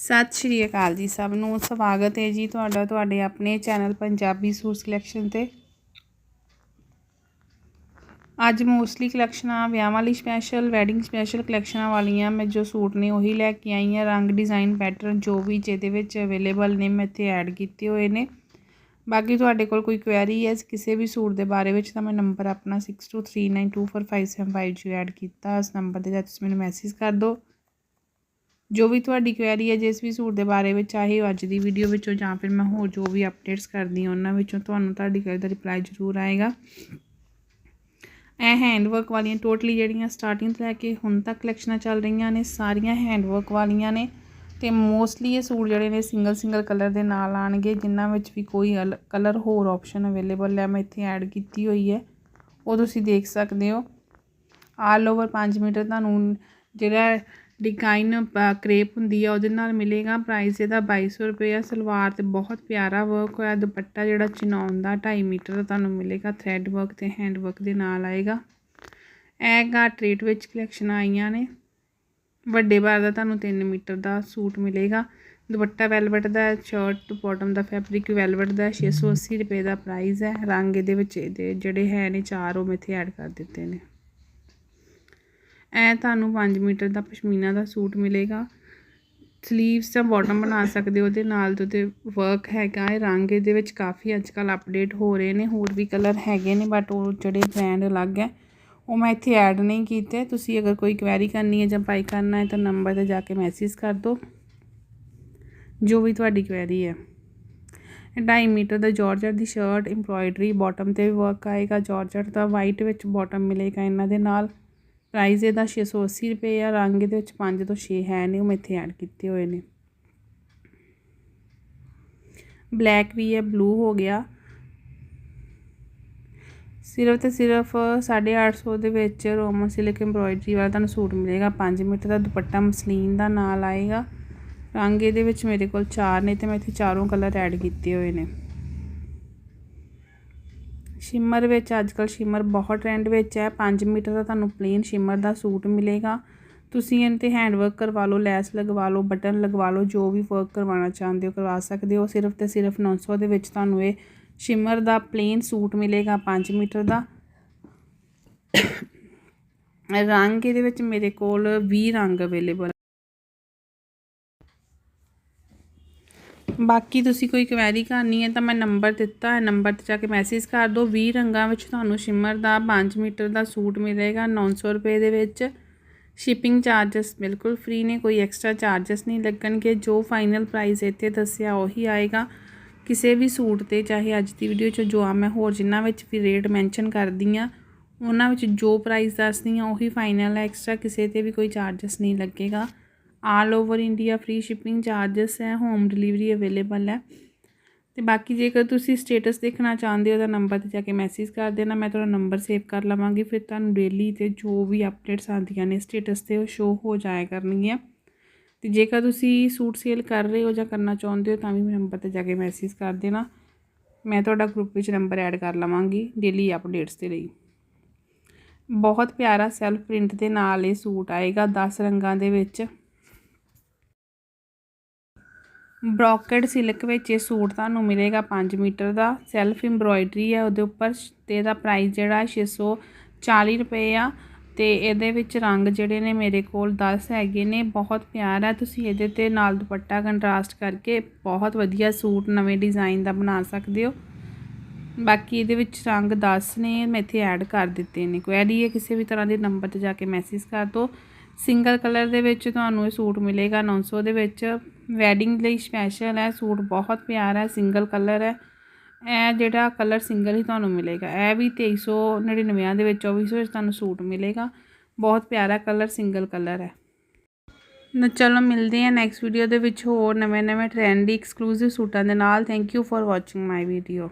ਸਤਿ ਸ਼੍ਰੀ ਅਕਾਲ ਜੀ ਸਭ ਨੂੰ, ਸਵਾਗਤ ਹੈ ਜੀ ਤੁਹਾਡਾ ਤੁਹਾਡੇ ਆਪਣੇ ਚੈਨਲ ਪੰਜਾਬੀ ਸੂਟ ਕਲੈਕਸ਼ਨ ਤੇ। ਅੱਜ ਮੋਸਟਲੀ ਕਲੈਕਸ਼ਨਾਂ ਵਿਆਹਾਂ ਵਾਲੀ ਸਪੈਸ਼ਲ ਵੈਡਿੰਗ ਸਪੈਸ਼ਲ ਕਲੈਕਸ਼ਨਾਂ ਵਾਲੀਆਂ ਮੈਂ ਜੋ ਸੂਟ ਨੇ ਉਹੀ ਲੈ ਕੇ ਆਈ ਹਾਂ। ਰੰਗ ਡਿਜ਼ਾਈਨ ਪੈਟਰਨ ਜੋ ਵੀ ਜਿਹਦੇ ਵਿੱਚ ਅਵੇਲੇਬਲ ਨੇ ਮੈਂ ਇੱਥੇ ਐਡ ਕੀਤੇ ਹੋਏ ਨੇ। ਬਾਕੀ ਤੁਹਾਡੇ ਕੋਲ ਕੋਈ ਕੁਐਰੀ ਹੈ ਕਿਸੇ ਵੀ ਸੂਟ ਦੇ ਬਾਰੇ ਵਿੱਚ ਤਾਂ ਮੈਂ ਨੰਬਰ ਆਪਣਾ 6239245750 ਜੀ ਐਡ ਕੀਤਾ। ਇਸ ਨੰਬਰ ਤੇ ਜਾ ਤੁਸੀਂ ਮੈਨੂੰ ਮੈਸੇਜ ਕਰ ਦਿਓ। ਜੋ ਵੀ ਤੁਹਾਡੀ ਕੁਐਰੀ ਹੈ, ਜਿਸ ਵੀ ਸੂਟ ਦੇ ਬਾਰੇ ਵਿੱਚ, ਚਾਹੇ ਉਹ ਅੱਜ ਦੀ ਵੀਡੀਓ ਵਿੱਚੋਂ ਜਾਂ ਫਿਰ ਮੈਂ ਹੋਰ ਜੋ ਵੀ ਅਪਡੇਟਸ ਕਰਦੀ ਹਾਂ, ਉਹਨਾਂ ਵਿੱਚੋਂ ਤੁਹਾਨੂੰ ਤੁਹਾਡੀ ਕੁਐਰੀ ਦਾ ਰਿਪਲਾਈ ਜ਼ਰੂਰ ਆਏਗਾ। ਇਹ ਹੈਂਡਵਰਕ ਵਾਲੀਆਂ ਟੋਟਲੀ ਜਿਹੜੀਆਂ ਸਟਾਰਟਿੰਗ ਤੋਂ ਲੈ ਕੇ ਹੁਣ ਤੱਕ ਕਲੈਕਸ਼ਨਾਂ ਚੱਲ ਰਹੀਆਂ ਨੇ, ਸਾਰੀਆਂ ਹੈਂਡਵਰਕ ਵਾਲੀਆਂ ਨੇ ਤੇ ਮੋਸਟਲੀ ਇਹ ਸੂਟ ਜਿਹੜੇ ਨੇ ਸਿੰਗਲ ਸਿੰਗਲ ਕਲਰ ਦੇ ਨਾਲ ਆਣਗੇ ਜਿਨ੍ਹਾਂ ਵਿੱਚ ਵੀ ਕੋਈ ਕਲਰ ਹੋਰ ਆਪਸ਼ਨ ਅਵੇਲੇਬਲ ਹੈ, ਮੈਂ ਇੱਥੇ ਐਡ ਕੀਤੀ ਹੋਈ ਹੈ। ਉਹ ਤੁਸੀਂ ਦੇਖ ਸਕਦੇ ਹੋ। ਆਲ ਓਵਰ 5 ਮੀਟਰ ਤੁਹਾਨੂੰ ਜਿਹੜਾ ਡਿਜ਼ਾਈਨ ਕਰੇਪ ਹੁੰਦੀ ਆ, ਉਹਦੇ ਨਾਲ ਮਿਲੇਗਾ ਪ੍ਰਾਈਸ ਇਹਦਾ ਬਾਈ ਸੌ ਰੁਪਏ ਆ। ਸਲਵਾਰ ਤੇ ਬਹੁਤ ਪਿਆਰਾ ਵਰਕ ਹੋਇਆ, ਦੁਪੱਟਾ ਜਿਹੜਾ ਚਿਨੌਨ ਦਾ 2.5 ਮੀਟਰ ਦਾ ਤੁਹਾਨੂੰ ਮਿਲੇਗਾ ਥ੍ਰੈਡ ਵਰਕ ਤੇ ਹੈਂਡ ਵਰਕ ਦੇ ਨਾਲ ਆਏਗਾ। ਇਹ ਗਾ ਟ੍ਰੇਟ ਵਿੱਚ ਕਲੈਕਸ਼ਨ ਆਈਆਂ ਨੇ। ਵੱਡੇ ਬਾਰ ਦਾ ਤੁਹਾਨੂੰ 3 ਮੀਟਰ ਦਾ ਸੂਟ ਮਿਲੇਗਾ। ਦੁਪੱਟਾ ਵੈਲਵਟ ਦਾ ਸ਼ਰਟ ਬਾਟਮ ਦਾ ਫੈਬਰਿਕ ਵੈਲਵਟ ਦਾ 680 ਰੁਪਏ ਦਾ ਪ੍ਰਾਈਸ ਹੈ। ਰੰਗ ਇਹਦੇ ਵਿੱਚ ਇਹਦੇ ਜਿਹੜੇ ਹੈ ਨੇ ਚਾਰ, ਉਹ ਮੈਂ ਇੱਥੇ ਐਡ ਕਰ ਦਿੱਤੇ ਨੇ। ਐ ਤੁਹਾਨੂੰ 5 ਮੀਟਰ ਦਾ ਪਸ਼ਮੀਨਾ ਦਾ ਸੂਟ ਮਿਲੇਗਾ। ਸਲੀਵਸ ਜਾਂ ਬਾਟਮ ਬਣਾ ਸਕਦੇ ਹੋ, ਉਹਦੇ ਨਾਲ ਤੇ ਵਰਕ ਹੈਗਾ ਹੈ, ਰੰਗ ਇਹਦੇ ਵਿੱਚ ਕਾਫੀ ਅੱਜ ਕੱਲ ਅਪਡੇਟ ਹੋ ਰਹੇ ਨੇ, ਹੋਰ ਵੀ ਕਲਰ ਹੈਗੇ ਨੇ ਬਟ ਉਹ ਜਿਹੜੇ ਬ੍ਰਾਂਡ ਅਲੱਗ ਹੈ, ਉਹ ਮੈਂ ਇੱਥੇ ਐਡ ਨਹੀਂ ਕੀਤੇ। ਤੁਸੀਂ ਅਗਰ ਕੋਈ ਕੁਐਰੀ ਕਰਨੀ ਹੈ ਜਾਂ ਬਾਈ ਕਰਨਾ ਹੈ ਤਾਂ ਨੰਬਰ ਤੇ ਜਾ ਕੇ ਮੈਸੇਜ ਕਰ ਦਿਓ, ਜੋ ਵੀ ਤੁਹਾਡੀ ਕੁਐਰੀ ਹੈ। 2.5 ਮੀਟਰ ਦਾ ਜਾਰਜਟ ਦੀ ਸ਼ਰਟ ਐਮਬ੍ਰੋਇਡਰੀ ਬਾਟਮ ਤੇ ਵੀ ਵਰਕ ਆਏਗਾ। ਜਾਰਜਟ ਦਾ ਵਾਈਟ ਵਿੱਚ ਬਾਟਮ ਮਿਲੇਗਾ ਇਹਨਾਂ ਦੇ ਨਾਲ। ਪ੍ਰਾਈਸ ਇਹਦਾ 680 ਰੁਪਏ ਆ, ਰੰਗ ਇਹਦੇ ਵਿੱਚ 5 ਤੋਂ 6 ਹੈ ਨੇ ਉਹ ਮੈਂ ਇੱਥੇ ਐਡ ਕੀਤੇ ਹੋਏ ਨੇ। ਬਲੈਕ ਵੀ ਹੈ ਬਲੂ ਹੋ ਗਿਆ। ਸਿਰਫ ਤੇ ਸਿਰਫ 850 ਦੇ ਵਿੱਚ ਰੋਮਨ ਸਿਲਕ ਐਮਬ੍ਰੋਇਡਰੀ ਵਾਲਾ ਤੁਹਾਨੂੰ ਸੂਟ ਮਿਲੇਗਾ। 5 ਮੀਟਰ ਦਾ ਦੁਪੱਟਾ ਮਸਲੀਨ ਦਾ ਨਾਲ ਆਏਗਾ। ਰੰਗ ਇਹਦੇ ਵਿੱਚ ਮੇਰੇ ਕੋਲ ਚਾਰ ਨੇ ਤੇ ਮੈਂ ਇੱਥੇ ਚਾਰੋਂ ਕਲਰ ਐਡ ਕੀਤੇ ਹੋਏ ਨੇ। ਸ਼ਿਮਰ ਵਿੱਚ ਅੱਜ ਅੱਜਕੱਲ ਸ਼ਿਮਰ ਬਹੁਤ ਟ੍ਰੈਂਡ ਵਿੱਚ ਹੈ। 5 ਮੀਟਰ ਦਾ ਤੁਹਾਨੂੰ ਪਲੇਨ ਸ਼ਿਮਰ ਦਾ ਸੂਟ ਮਿਲੇਗਾ। ਤੁਸੀਂ ਇਹਨਾਂ ਤੇ ਹੈਂਡ ਵਰਕ ਕਰਵਾ ਲਓ, ਲੈਸ ਲਗਵਾ ਲਓ, ਬਟਨ ਲਗਵਾ ਲਓ, ਜੋ ਵੀ ਵਰਕ ਕਰਵਾਉਣਾ ਚਾਹੁੰਦੇ ਹੋ ਕਰਵਾ ਸਕਦੇ ਹੋ। ਸਿਰਫ ਤੇ ਸਿਰਫ 900 ਦੇ ਵਿੱਚ ਤੁਹਾਨੂੰ ਇਹ ਸ਼ਿਮਰ ਦਾ ਪਲੇਨ ਸੂਟ ਮਿਲੇਗਾ 5 ਮੀਟਰ ਦਾ। ਰੰਗ ਇਹਦੇ ਵਿੱਚ ਮੇਰੇ ਕੋਲ 20 ਰੰਗ ਅਵੇਲੇਬਲ ਬਾਕੀ ਤੁਸੀਂ ਕੋਈ ਕੁਐਰੀ ਕਰਨੀ ਹੈ ਤਾਂ ਮੈਂ ਨੰਬਰ ਦਿੱਤਾ ਹੈ। ਨੰਬਰ ਤੇ ਜਾ ਕੇ ਮੈਸੇਜ ਕਰ ਦਿਓ। 20 ਰੰਗਾਂ ਵਿੱਚ ਤੁਹਾਨੂੰ ਸ਼ਿਮਰ ਦਾ 5 ਮੀਟਰ ਦਾ ਸੂਟ ਮਿਲੇਗਾ 900 ਰੁਪਏ ਦੇ ਵਿੱਚ। ਸ਼ਿਪਿੰਗ ਚਾਰजेस ਬਿਲਕੁਲ ਫ੍ਰੀ ਨੇ, ਕੋਈ ਐਕਸਟਰਾ ਚਾਰजेस ਨਹੀਂ ਲੱਗਣਗੇ। ਜੋ ਫਾਈਨਲ ਪ੍ਰਾਈਸ ਇੱਥੇ ਦੱਸਿਆ ਉਹੀ ਆਏਗਾ। ਕਿਸੇ ਵੀ ਸੂਟ ਤੇ, ਚਾਹੇ ਅੱਜ ਦੀ ਵੀਡੀਓ 'ਚੋਂ ਜੋ ਆ, ਮੈਂ ਹੋਰ ਜਿੰਨਾ ਵਿੱਚ ਵੀ ਰੇਟ ਮੈਂਸ਼ਨ ਕਰਦੀ ਆ ਉਹਨਾਂ ਵਿੱਚ ਜੋ ਪ੍ਰਾਈਸ ਦੱਸਦੀ ਆ ਉਹੀ ਫਾਈਨਲ ਹੈ। ਐਕਸਟਰਾ ਕਿਸੇ ਤੇ ਵੀ ਕੋਈ ਚਾਰजेस ਨਹੀਂ ਲੱਗੇਗਾ। All over India free shipping charges ਹੈ, ਹੋਮ ਡਿਲੀਵਰੀ ਅਵੇਲੇਬਲ ਹੈ। ਤੇ ਬਾਕੀ ਜੇਕਰ ਤੁਸੀਂ ਸਟੇਟਸ ਦੇਖਣਾ ਚਾਹੁੰਦੇ ਹੋ ਤਾਂ ਨੰਬਰ ਤੇ ਜਾ ਕੇ ਮੈਸੇਜ ਕਰ ਦੇਣਾ, ਮੈਂ ਤੁਹਾਡਾ ਨੰਬਰ ਸੇਵ ਕਰ ਲਵਾਂਗੀ, ਫਿਰ ਤੁਹਾਨੂੰ ਡੇਲੀ ਤੇ ਜੋ ਵੀ ਅਪਡੇਟਸ ਆਉਂਦੀਆਂ ਨੇ ਸਟੇਟਸ ਤੇ ਉਹ ਸ਼ੋ ਹੋ ਜਾਇਆ ਕਰਨਗੀਆਂ। ਤੇ ਜੇਕਰ ਤੁਸੀਂ ਸੂਟ ਸੇਲ ਕਰ ਰਹੇ ਹੋ ਜਾਂ ਕਰਨਾ ਚਾਹੁੰਦੇ ਹੋ ਤਾਂ ਵੀ ਨੰਬਰ ਤੇ ਜਾ ਕੇ ਮੈਸੇਜ ਕਰ ਦੇਣਾ। ਮੈਂ ਤੁਹਾਡਾ ਗਰੁੱਪ ਵਿੱਚ ਨੰਬਰ ਐਡ ਕਰ ਲਵਾਂਗੀ ਡੇਲੀ ਅਪਡੇਟਸ ਦੇ ਲਈ। ਬਹੁਤ ਪਿਆਰਾ ਸੈਲਫ ਪ੍ਰਿੰਟ ਦੇ ਨਾਲ ਇਹ ਸੂਟ ਆਏਗਾ 10 ਰੰਗਾਂ ਦੇ ਵਿੱਚ। ਬ੍ਰੋਕਡ ਸਿਲਕ ਵਿੱਚ ਇਹ ਸੂਟ ਤੁਹਾਨੂੰ ਮਿਲੇਗਾ 5 ਮੀਟਰ ਦਾ। ਸੈਲਫ ਐਮਬ੍ਰੋਇਡਰੀ ਹੈ, ਉਹਦੇ ਉੱਪਰ ਤੇ ਇਹਦਾ ਪ੍ਰਾਈਸ ਜਿਹੜਾ 640 ਰੁਪਏ ਆ। ਤੇ ਇਹਦੇ ਵਿੱਚ ਰੰਗ ਜਿਹੜੇ ਨੇ ਮੇਰੇ ਕੋਲ 10 ਹੈਗੇ ਨੇ, ਬਹੁਤ ਪਿਆਰ ਹੈ। ਤੁਸੀਂ ਇਹਦੇ ਤੇ ਨਾਲ ਦੁਪੱਟਾ ਕੰਟਰਾਸਟ ਕਰਕੇ ਬਹੁਤ ਵਧੀਆ ਸੂਟ, ਨਵੇਂ ਡਿਜ਼ਾਈਨ ਦਾ ਬਣਾ ਸਕਦੇ ਹੋ। ਬਾਕੀ ਇਹਦੇ ਵਿੱਚ ਰੰਗ 10 ਨੇ, ਮੈਂ ਇੱਥੇ ਐਡ ਕਰ ਦਿੱਤੇ ਨੇ। ਕੁਐਰੀ ਹੈ, ਕਿਸੇ ਵੀ ਤਰ੍ਹਾਂ ਦੇ ਨੰਬਰ ਤੇ ਜਾ ਕੇ ਮੈਸੇਜ ਕਰ ਦਿਓ। ਸਿੰਗਲ ਕਲਰ ਦੇ ਵਿੱਚ ਤੁਹਾਨੂੰ ਇਹ ਸੂਟ ਮਿਲੇਗਾ 900 ਦੇ ਵਿੱਚ। ਵੈਡਿੰਗ ਲਈ ਸਪੈਸ਼ਲ ਹੈ, ਸੂਟ ਬਹੁਤ ਪਿਆਰਾ ਹੈ ਸਿੰਗਲ ਕਲਰ ਹੈ। ਇਹ ਜਿਹੜਾ ਕਲਰ ਸਿੰਗਲ ਹੀ ਤੁਹਾਨੂੰ ਮਿਲੇਗਾ। ਇਹ ਵੀ 2399 ਦੇ ਵਿੱਚ 2400 ਵਿੱਚ ਤੁਹਾਨੂੰ ਸੂਟ ਮਿਲੇਗਾ। ਬਹੁਤ ਪਿਆਰਾ ਕਲਰ ਸਿੰਗਲ ਕਲਰ ਹੈ। ਨਾ ਚਲੋ, ਮਿਲਦੇ ਹਾਂ ਨੈਕਸਟ ਵੀਡੀਓ ਦੇ ਵਿੱਚ ਹੋਰ ਨਵੇਂ ਨਵੇਂ ਟ੍ਰੈਂਡੀ ਐਕਸਕਲੂਸਿਵ ਸੂਟਾਂ ਦੇ ਨਾਲ। Thank you for watching my video